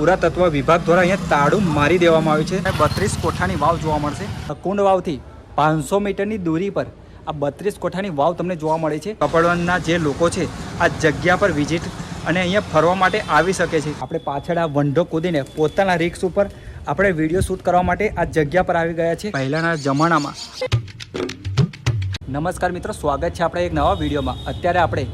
પુરાતત્વ વિભાગ દ્વારા અહીંયા તાળું મારી દેવામાં આવ્યું છે. બત્રીસ કોઠાની વાવ જોવા મળશે. કુંડ વાવથી પાંચસો મીટરની દૂરી પર આ બત્રીસ કોઠાની વાવ તમને જોવા મળે છે. કપડવનના જે લોકો છે, આ જગ્યા પર વિઝિટ અને અહીંયા ફરવા માટે આવી શકે છે. આપણે પાછળ આ વંઢો કૂદીને પોતાના રિક્સ ઉપર આપણે વીડિયો શૂટ કરવા માટે આ જગ્યા પર આવી ગયા છે પહેલાંના જમાનામાં. નમસ્કાર મિત્રો, સ્વાગત છે આપણે એક નવા વિડીયોમાં. અત્યારે આપણે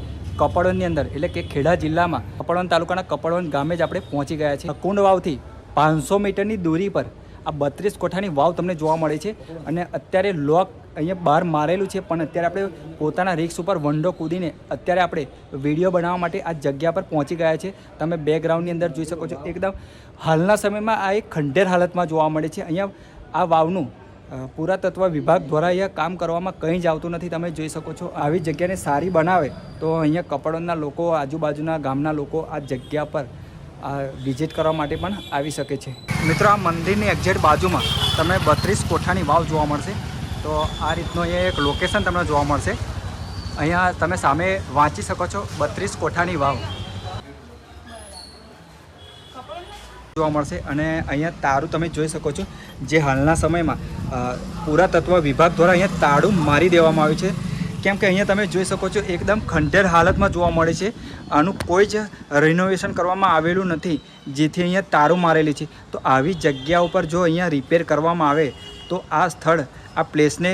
કપડવનની અંદર, એટલે કે ખેડા જિલ્લામાં કપડવન તાલુકાના કપડવન ગામે જ આપણે પહોંચી ગયા છે કુંડ વાવથી પાંચસો મીટરની દૂરી પર આ બત્રીસ કોઠાની વાવ તમને જોવા મળે છે. અને અત્યારે લોક અહીંયા બહાર મારેલું છે, પણ અત્યારે આપણે પોતાના રિક્સ ઉપર વંડો કૂદીને અત્યારે આપણે વીડિયો બનાવવા માટે આ જગ્યા પર પહોંચી ગયા છે. તમે બેકગ્રાઉન્ડની અંદર જોઈ શકો છો. એકદમ હાલના સમયમાં આ એક ખંડેર હાલતમાં જોવા મળે છે. અહીંયા આ વાવનું પુરાતત્વ વિભાગ દ્વારા અહીંયા કામ કરવામાં કંઈ જ આવતું નથી. તમે જોઈ શકો છો, આવી જગ્યાને સારી બનાવે તો અહીંયા કપડોના લોકો, આજુબાજુના ગામના લોકો આ જગ્યા પર વિઝિટ કરવા માટે પણ આવી શકે છે. મિત્રો, આ મંદિરની એક્ઝેક્ટ બાજુમાં તમને બત્રીસ કોઠાની વાવ જોવા મળશે. તો આ રીતનું અહીંયા એક લોકેશન તમને જોવા મળશે. અહીંયા તમે સામે વાંચી શકો છો, બત્રીસ કોઠાની વાવ. જોવા મળશે. અને અહીંયા તારું તમે જોઈ શકો છો, જે હાલના સમયમાં પુરાતત્વ વિભાગ દ્વારા અહીંયા તાળું મારી દેવામાં આવ્યું છે. કેમ કે અહીંયા તમે જોઈ શકો છો, એકદમ ખંડેર હાલતમાં જોવા મળે છે. આનું કોઈ જ રિનોવેશન કરવામાં આવેલું નથી, જેથી અહીંયા તારું મારેલી છે. તો આવી જગ્યા ઉપર જો અહીંયા રિપેર કરવામાં આવે, તો આ સ્થળ, આ પ્લેસને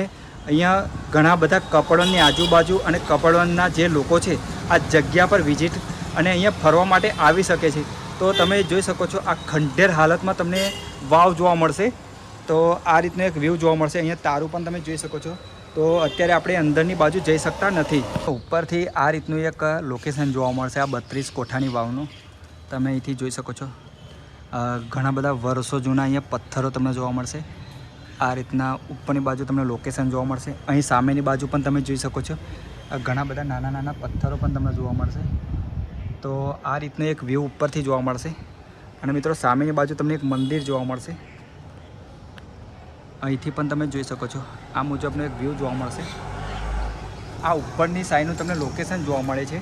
અહીંયા ઘણા બધા કપડવનની આજુબાજુ અને કપડવનના જે લોકો છે, આ જગ્યા પર વિઝિટ અને અહીંયા ફરવા માટે આવી શકે છે. તો તમે જોઈ શકો છો, આ ખંડેર હાલતમાં તમને વાવ જોવા મળશે. તો આ રીતનો એક વ્યૂ જોવા મળશે. અહીંયા તારું પણ તમે જોઈ શકો છો. તો અત્યારે આપણે અંદરની બાજુ જઈ શકતા નથી. ઉપરથી આ રીતનું એક લોકેશન જોવા મળશે, આ બત્રીસ કોઠાની વાવનું. તમે અહીંથી જોઈ શકો છો. ઘણા બધા વર્ષો જૂના અહીંયા પથ્થરો તમને જોવા મળશે. આ રીતના ઉપરની બાજુ તમને લોકેશન જોવા મળશે. અહીં સામેની બાજુ પણ તમે જોઈ શકો છો. ઘણા બધા નાના નાના પથ્થરો પણ તમને જોવા મળશે. તો આ રીતનું એક વ્યૂ ઉપરથી જોવા મળશે. અને મિત્રો સામેની બાજુ તમને એક મંદિર જોવા મળશે. અહીંથી પણ તમે જોઈ શકો છો. આ મુજબનો એક વ્યૂ જોવા મળશે. આ ઉપરની સાઈડનું તમને લોકેશન જોવા મળે છે.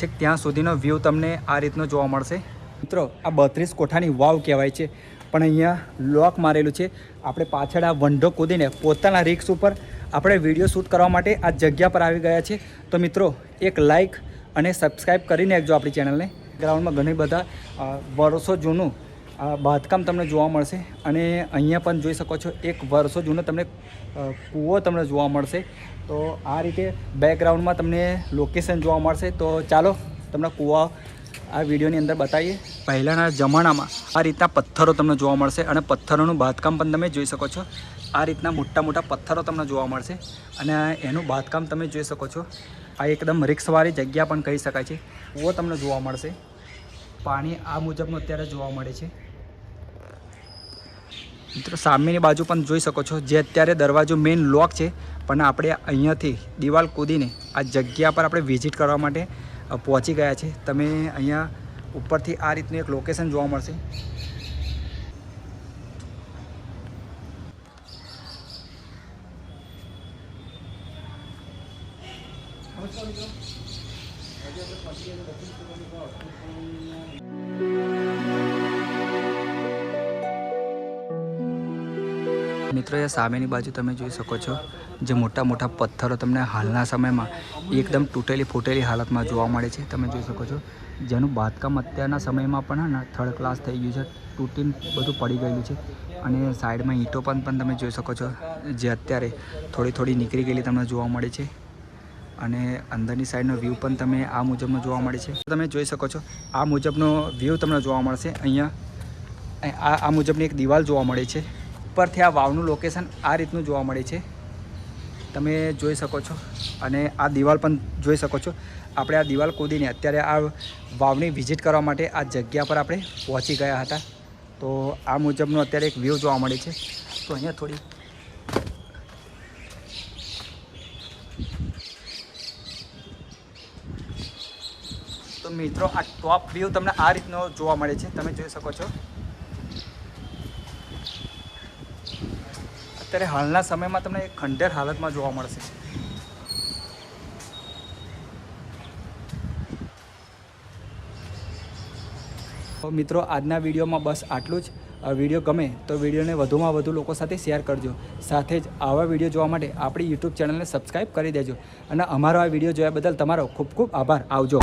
છેક ત્યાં સુધીનો વ્યૂ તમને આ રીતનો જોવા મળશે. મિત્રો, આ બત્રીસ કોઠાની વાવ કહેવાય છે. પણ અહીંયા લોક મારેલું છે. આપણે પાછળ આ વંઢો કૂદીને પોતાના રિક્સ ઉપર આપણે વીડિયો શૂટ કરવા માટે આ જગ્યા પર આવી ગયા છે તો મિત્રો, એક લાઈક અને સબસ્ક્રાઈબ કરી નાખજો આપણી ચેનલને ગ્રાઉન્ડમાં ઘણી બધા વર્ષો જૂનું બાંધકામ તમને જોવા મળશે અને અહીંયા પણ જોઈ શકો છો, એક વર્ષો જૂનો તમને કૂવો તમને જોવા મળશે. તો આ રીતે બેકગ્રાઉન્ડમાં તમને લોકેશન જોવા મળશે. તો ચાલો તમને કૂવા આ વિડીયોની અંદર બતાવીએ. પહેલાંના જમાનામાં આ રીતના પથ્થરો તમને જોવા મળશે અને પથ્થરોનું બાંધકામ પણ તમે જોઈ શકો છો. આ રીતના મોટા મોટા પથ્થરો તમને જોવા મળશે અને એનું બાંધકામ તમે જોઈ શકો છો. આ એકદમ રિક્સવાળી જગ્યા પણ કહી શકાય છે. કૂવો તમને જોવા મળશે. પાણી આ મુજબનું અત્યારે જોવા મળે છે. મિત્રો, સામેની બાજુ પણ જોઈ શકો છો જે અત્યારે દરવાજો મેઇન લોક છે, પણ આપણે અહીંયાથી દિવાલ કૂદીને આ જગ્યા પર આપણે વિઝિટ કરવા માટે પહોંચી ગયા છે. તમે અહીંયા ઉપરથી આ રીતનું એક લોકેશન જોવા મળશે. મિત્રો, એ સામેની બાજુ તમે જોઈ શકો છો જે મોટા મોટા પથ્થરો તમને હાલના સમયમાં એકદમ તૂટેલી ફૂટેલી હાલતમાં જોવા મળે છે. તમે જોઈ શકો છો, જેનું બાંધકામ અત્યારના સમયમાં પણ થર્ડ ક્લાસ થઈ ગયું છે, તૂટીને બધું પડી ગયેલું છે. અને સાઈડમાં ઈંટો પણ પણ તમે જોઈ શકો છો, જે અત્યારે થોડી થોડી નીકળી ગયેલી તમને જોવા મળે છે. અને અંદરની સાઈડનો વ્યૂ પણ તમે આ મુજબનો જોવા મળે છે. તમે જોઈ શકો છો, આ મુજબનો વ્યૂ તમને જોવા મળશે. અહીંયા, આ આ મુજબની એક દિવાલ જોવા મળે છે. ઉપરથી આ વાવનું લોકેશન આ રીતનું જોવા મળે છે. તમે જોઈ શકો છો અને આ દિવાલ પણ જોઈ શકો છો. આપણે આ દિવાલ કૂદીને અત્યારે આ વાવની વિઝિટ કરવા માટે આ જગ્યા પર આપણે પહોંચી ગયા હતા. તો આ મુજબનું અત્યારે એક વ્યૂ જોવા મળે છે. તો અહીંયા થોડી તો મિત્રો આ ટોપ વ્યૂ તમને આ રીતનો જોવા મળે છે. તમે જોઈ શકો છો. અત્યારે હાલના સમયમાં તમને એક ખંડેર હાલતમાં જોવા મળશે. તો મિત્રો, આજના વિડીયોમાં બસ આટલું જ. વીડિયો ગમે તો વિડીયોને વધુમાં વધુ લોકો સાથે શેર કરજો. સાથે જ આવા વીડિયો જોવા માટે આપણી યુટ્યુબ ચેનલને સબસ્ક્રાઈબ કરી દેજો. અને અમારો આ વીડિયો જોયા બદલ તમારો ખૂબ ખૂબ આભાર. આવજો.